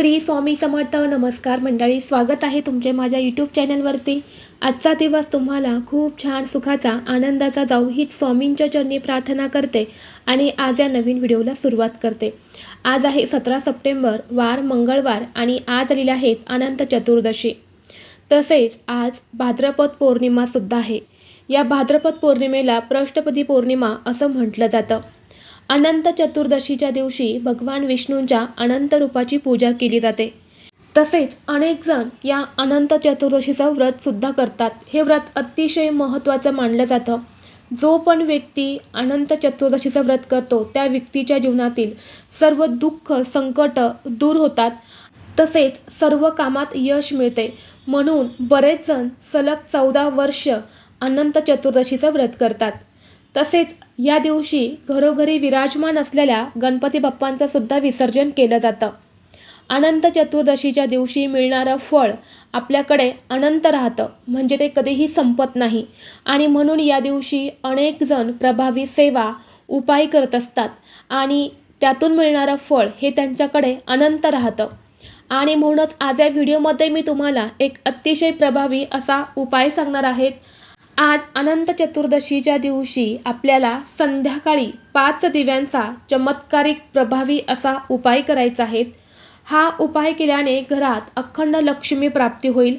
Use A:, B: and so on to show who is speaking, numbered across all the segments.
A: श्री स्वामी समर्थ नमस्कार मंडळी स्वागत आहे तुमचे माझ्या यूट्यूब चॅनलवरती आजचा दिवस तुम्हाला खूप छान सुखाचा आनंदाचा जाऊ हीच स्वामींच्या चरणी प्रार्थना करते आणि आज या नवीन व्हिडिओला सुरुवात करते. आज आहे सतरा सप्टेंबर वार मंगळवार आणि आज आलेले आहेत अनंत चतुर्दशी. तसेच आज भाद्रपद पौर्णिमासुद्धा आहे. या भाद्रपद पौर्णिमेला पृष्ठपदी पौर्णिमा असं म्हटलं जातं. अनंत चतुर्दशीच्या दिवशी भगवान विष्णूंच्या अनंत रूपाची पूजा केली जाते. तसेच अनेक जण या अनंत चतुर्दशीचं व्रतसुद्धा करतात. हे व्रत अतिशय महत्त्वाचं मानलं जातं. जो पण व्यक्ती अनंत चतुर्दशीचं व्रत करतो त्या व्यक्तीच्या जीवनातील सर्व दुःख संकट दूर होतात. तसेच सर्व कामात यश मिळते. म्हणून बरेच जण सलग चौदा वर्ष अनंत चतुर्दशीचं व्रत करतात. तसेच या दिवशी घरोघरी विराजमान असलेल्या गणपती बाप्पांचं सुद्धा विसर्जन केलं जातं. अनंत चतुर्दशीच्या दिवशी मिळणारं फळ आपल्याकडे अनंत राहतं म्हणजे ते कधीही संपत नाही. आणि म्हणून या दिवशी अनेक जण प्रभावी सेवा उपाय करत असतात आणि त्यातून मिळणारं फळ हे त्यांच्याकडे अनंत राहतं. आणि म्हणूनच आज या व्हिडिओमध्ये मी तुम्हाला एक अतिशय प्रभावी असा उपाय सांगणार आहेत आज अनंत चतुर्दशीच्या दिवशी आपल्याला संध्याकाळी पाच दिव्यांचा चमत्कारिक प्रभावी असा उपाय करायचा आहे. हा उपाय केल्याने घरात अखंड लक्ष्मी प्राप्ती होईल.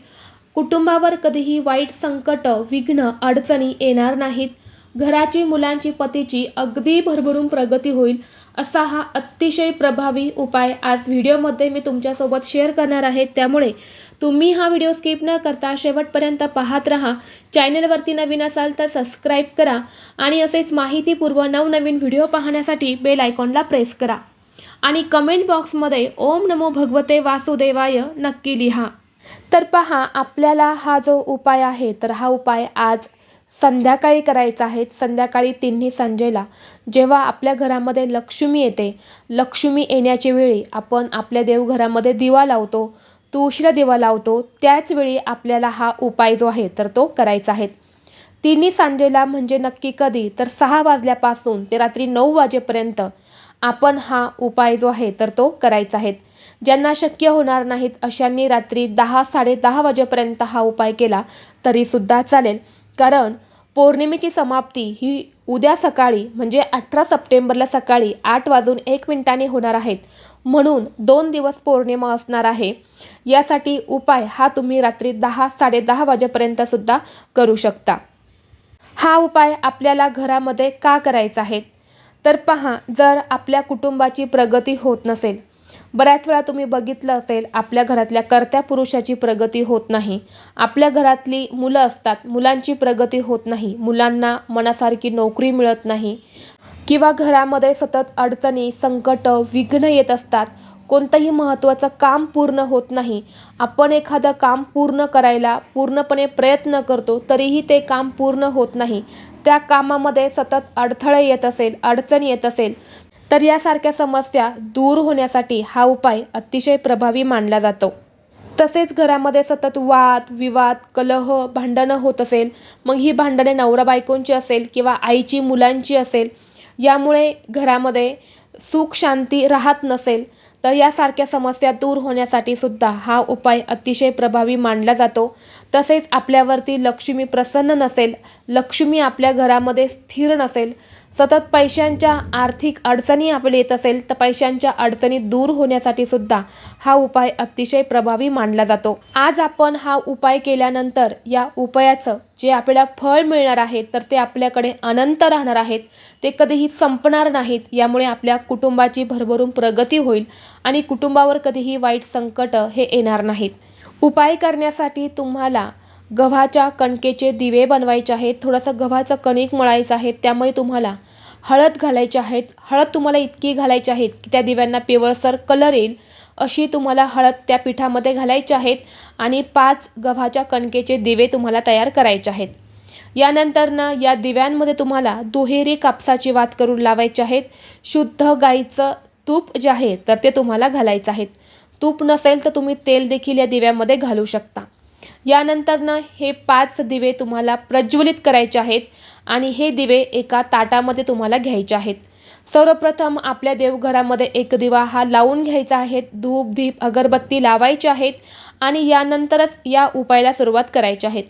A: कुटुंबावर कधीही वाईट संकट विघ्न अडचणी येणार नाहीत. घराची मुलांची पतीची अगदी भरभरून प्रगती होईल. असा हा अतिशय प्रभावी उपाय आज व्हिडिओमध्ये मी तुमच्यासोबत शेअर करणार आहे. त्यामुळे तुम्ही हा व्हिडिओ स्किप न करता शेवटपर्यंत पाहत राहा. चॅनलवरती नवीन असाल तर सबस्क्राईब करा आणि असेच माहितीपूर्व नवनवीन व्हिडिओ पाहण्यासाठी बेल आयकॉनला प्रेस करा. आणि कमेंट बॉक्समध्ये ओम नमो भगवते वासुदेवाय नक्की लिहा. तर पहा आपल्याला हा जो उपाय आहे तर हा उपाय आज संध्याकाळी करायचं आहे. संध्याकाळी तिन्ही सांजेला. जेव्हा आपल्या घरामध्ये लक्ष्मी येते लक्ष्मी येण्याच्या वेळी आपण आपल्या देवघरामध्ये दिवा लावतो तुळशीला दिवा लावतो. त्याचवेळी आपल्याला हा उपाय जो आहे तर तो करायचा आहे. तिन्ही सांजेला म्हणजे नक्की कधी? तर सहा वाजल्यापासून ते रात्री नऊ वाजेपर्यंत आपण हा उपाय जो आहे तर तो करायचा आहे. ज्यांना शक्य होणार नाहीत अशांनी रात्री दहा साडेदहा वाजेपर्यंत हा उपाय केला तरीसुद्धा चालेल. कारण पौर्णिमेची समाप्ती ही उद्या सकाळी म्हणजे अठरा सप्टेंबरला सकाळी आठ वाजून एक मिनिटांनी होणार आहेत. म्हणून दोन दिवस पौर्णिमा असणार आहे. यासाठी उपाय हा तुम्ही रात्री दहा साडेदहा वाजेपर्यंतसुद्धा करू शकता. हा उपाय आपल्याला घरामध्ये का करायचा आहे? तर पहा जर आपल्या कुटुंबाची प्रगती होत नसेल बऱ्याच वेळा तुम्ही बघितलं असेल आपल्या घरातल्या कर्त्या पुरुषाची प्रगती होत नाही. आपल्या घरातली मुलं असतात मुलांची प्रगती होत नाही. मुलांना मनासारखी नोकरी मिळत नाही. किंवा घरामध्ये सतत अडचणी संकट विघ्न येत असतात. कोणतंही महत्त्वाचं काम पूर्ण होत नाही. आपण एखादं काम पूर्ण करायला पूर्णपणे प्रयत्न करतो तरीही ते काम पूर्ण होत नाही. त्या कामामध्ये सतत अडथळे येत असेल अडचण येत असेल. तर यासारख्या समस्या दूर होण्यासाठी हा उपाय अतिशय प्रभावी मानला जातो. तसेच घरामध्ये सतत वाद विवाद कलह भांडणं होत असेल मग ही भांडणे नवरा बायकोंची असेल किंवा आईची मुलांची असेल यामुळे घरामध्ये सुख शांती राहत नसेल तर यासारख्या समस्या दूर होण्यासाठी सुद्धा हा उपाय अतिशय प्रभावी मानला जातो. तसेच आपल्यावरती लक्ष्मी प्रसन्न नसेल लक्ष्मी आपल्या घरामध्ये स्थिर नसेल सतत पैशांच्या आर्थिक अडचणी आपल्या येत असेल तर पैशांच्या अडचणी दूर होण्यासाठी सुद्धा हा उपाय अतिशय प्रभावी मानला जातो. आज आपण हा उपाय केल्यानंतर या उपायाचं जे आपल्याला फळ मिळणार आहे तर ते आपल्याकडे अनंत राहणार आहेत. ते कधीही संपणार नाहीत. यामुळे आपल्या कुटुंबाची भरभरून प्रगती होईल आणि कुटुंबावर कधीही वाईट संकट हे येणार नाहीत. उपाय करण्यासाठी तुम्हाला गव्हाच्या कणकेचे दिवे बनवायचे आहेत थोडंसं गव्हाचं कणिक मळायचं आहे त्यामध्ये तुम्हाला हळद घालायची आहेत. हळद तुम्हाला इतकी घालायची आहेत की त्या दिव्यांना पिवळसर कलर येईल अशी तुम्हाला हळद त्या पिठामध्ये घालायची आहेत आणि पाच गव्हाच्या कणकेचे दिवे तुम्हाला तयार करायचे आहेत. यानंतरनं या दिव्यांमध्ये तुम्हाला दुहेरी कापसाची वात करून लावायची आहेत. शुद्ध गाईचं तूप जे आहे तर ते तुम्हाला घालायचं आहेत तूप नसेल तर तुम्ही तेल देखील या दिव्यामध्ये घालू शकता. यानंतरनं हे पाच दिवे तुम्हाला प्रज्वलित करायचे आहेत आणि हे दिवे एका ताटामध्ये तुम्हाला घ्यायचे आहेत. सर्वप्रथम आपल्या देवघरामध्ये एक दिवा हा लावून घ्यायचा आहे. धूप दीप अगरबत्ती लावायची आहेत आणि यानंतरच या उपायाला सुरुवात करायची आहेत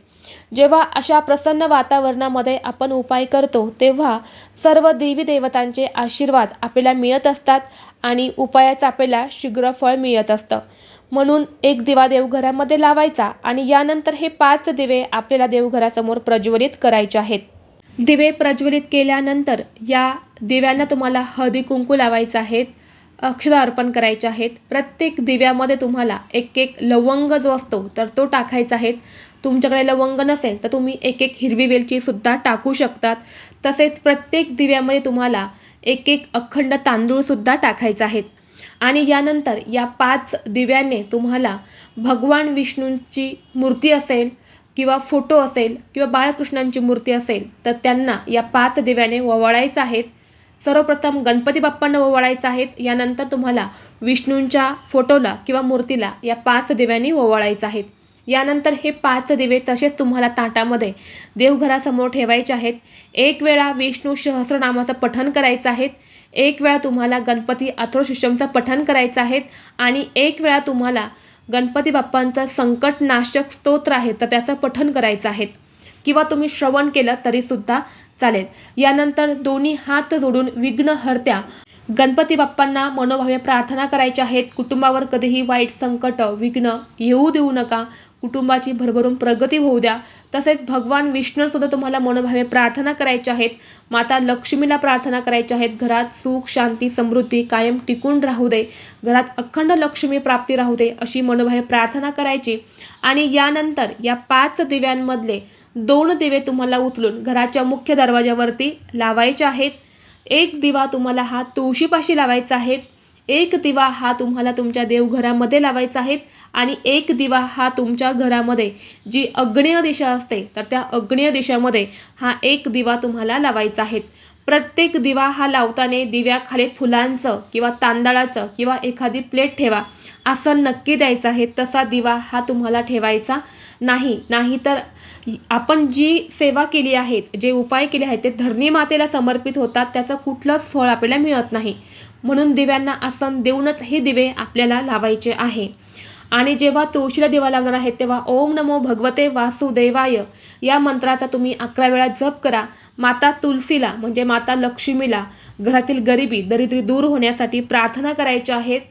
A: जेव्हा अशा प्रसन्न वातावरणामध्ये आपण उपाय करतो तेव्हा सर्व देवी देवतांचे आशीर्वाद आपल्याला मिळत असतात आणि उपायाचं आपल्याला शीघ्र फळ मिळत असतं. म्हणून एक दिवा देवघरामध्ये लावायचा आणि यानंतर हे पाच दिवे आपल्याला देवघरासमोर प्रज्वलित करायचे आहेत. दिवे प्रज्वलित केल्यानंतर या दिव्यांना तुम्हाला हळदी कुंकू लावायचं आहेत अक्षर अर्पण करायचे आहेत. प्रत्येक दिव्यामध्ये तुम्हाला एक एक लवंग जो असतो तर तो टाकायचा आहे. तुमच्याकडे लवंग नसेल तर तुम्ही एक एक हिरवी वेलचीसुद्धा टाकू शकतात. तसेच प्रत्येक दिव्यामध्ये तुम्हाला एक एक अखंड तांदूळसुद्धा टाकायचा आहेत. आणि यानंतर या पाच दिव्याने तुम्हाला भगवान विष्णूंची मूर्ती असेल किंवा फोटो असेल किंवा बाळकृष्णांची मूर्ती असेल तर त्यांना या पाच दिव्याने ओवाळायचं आहेत. सर्वप्रथम गणपती बाप्पांना ओवाळायचं आहेत. यानंतर तुम्हाला विष्णूंच्या फोटोला किंवा मूर्तीला या पाच दिव्यांनी ओवाळायचं आहेत. यानंतर हे पाच दिवे तसेच तुम्हाला ताटामध्ये देवघरासमोर ठेवायचे आहेत. एक वेळा विष्णू सहस्रनामाचं पठण करायचं आहे एक वेळा तुम्हाला गणपती अथ्रोशिष्यमचं पठण करायचं आहे आणि एक वेळा तुम्हाला गणपती बाप्पांचं संकटनाशक स्तोत्र आहे तर त्याचं पठण करायचं आहे किंवा तुम्ही श्रवण केलं तरीसुद्धा चालेल. यानंतर दोन्ही हात जोडून विघ्नहर्त्या गणपती बाप्पांना मनोभावे प्रार्थना करायच्या आहेत. कुटुंबावर कधीही वाईट संकट विघ्न येऊ देऊ नका. कुटुंबाची भरभरून प्रगती होऊ द्या. तसेच भगवान विष्णूसुद्धा तुम्हाला मनोभावे प्रार्थना करायच्या आहेत. माता लक्ष्मीला प्रार्थना करायच्या आहेत. घरात सुख शांती समृद्धी कायम टिकून राहू दे. घरात अखंड लक्ष्मी प्राप्ती राहू दे अशी मनोभावे प्रार्थना करायची. आणि यानंतर या पाच दिव्यांमधले दोन दिवे तुम्हाला उचलून घराच्या मुख्य दरवाजावरती लावायचे आहेत. एक दिवा तुम्हाला हा तुळशीपाशी लावायचा आहे. एक दिवा हा तुम्हाला तुमच्या देवघरामध्ये लावायचा आहे. आणि एक दिवा हा तुमच्या घरामध्ये जी अग्नेय दिशा असते तर त्या अग्नेय दिशामध्ये हा एक दिवा तुम्हाला लावायचा आहे. प्रत्येक दिवा हा लावताना दिव्याखाली फुलांचं किंवा तांदळाचं किंवा एखादी प्लेट ठेवा. असं नक्की द्यायचं आहे. तसा दिवा हा तुम्हाला ठेवायचा नाही. नाहीतर आपण जी सेवा केली आहेत जे उपाय केले आहेत ते धरणी मातेला समर्पित होतात. त्याचं कुठलंच फळ आपल्याला मिळत नाही. म्हणून दिव्यांना आसन देऊनच हे दिवे आपल्याला लावायचे आहे. आणि जेव्हा तुळशीला दिवा लावणार आहे तेव्हा ओम नमो भगवते वासुदेवाय. या मंत्राचा तुम्ही अकरा वेळा जप करा. माता तुलसीला म्हणजे माता लक्ष्मीला घरातील गरिबी दरिद्री दूर होण्यासाठी प्रार्थना करायच्या आहेत.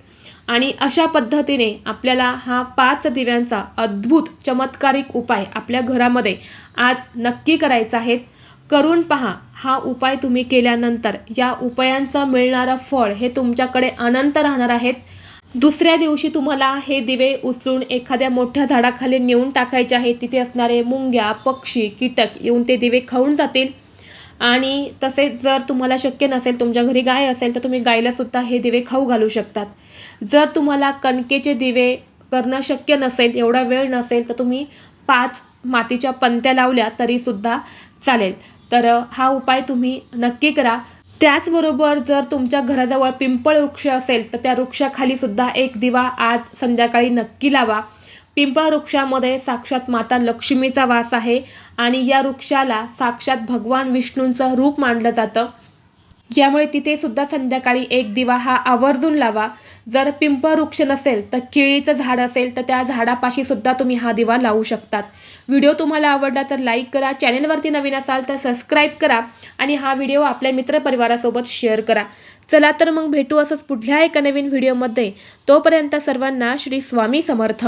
A: आणि अशा पद्धतीने आपल्याला हा पाच दिव्यांचा अद्भुत चमत्कारिक उपाय आपल्या घरामध्ये आज नक्की करायचा आहे. करून पहा हा उपाय तुम्ही केल्यानंतर या उपायांचं मिळणारं फळ हे तुमच्याकडे अनंत राहणार आहेत. दुसऱ्या दिवशी तुम्हाला हे दिवे उचलून एखाद्या मोठ्या झाडाखाली नेऊन टाकायचे आहे तिथे असणारे मुंग्या पक्षी कीटक येऊन ते दिवे खाऊन जातील. आणि तसेच जर तुम्हाला शक्य नसेल तुमच्या घरी गाय असेल तर तुम्ही गायलासुद्धा हे दिवे खाऊ घालू शकतात. जर तुम्हाला कणकेचे दिवे करणं शक्य नसेल एवढा वेळ नसेल तर तुम्ही पाच मातीच्या पंत्या लावल्या तरीसुद्धा चालेल. तर हा उपाय तुम्ही नक्की करा. त्याचबरोबर जर तुमच्या घराजवळ पिंपळ वृक्ष असेल तर त्या वृक्षाखाली सुद्धा एक दिवा आज संध्याकाळी नक्की लावा. पिंपळ वृक्षामध्ये साक्षात माता लक्ष्मीचा वास आहे आणि या वृक्षाला साक्षात भगवान विष्णूंचं रूप मानलं जातं. ज्यामुळे तिथे सुद्धा संध्याकाळी एक दिवा हा आवर्जून लावा. जर पिंप वृक्ष नसेल तर केळीचं झाड असेल तर त्या झाडापाशी सुद्धा तुम्ही हा दिवा लावू शकतात. व्हिडिओ तुम्हाला आवडला तर लाईक करा चॅनेलवरती नवीन असाल तर सबस्क्राईब करा आणि हा व्हिडिओ आपल्या मित्रपरिवारासोबत शेअर करा. चला तर मग भेटू असंच पुढल्या एका नवीन व्हिडिओमध्ये. तोपर्यंत सर्वांना श्री स्वामी समर्थ.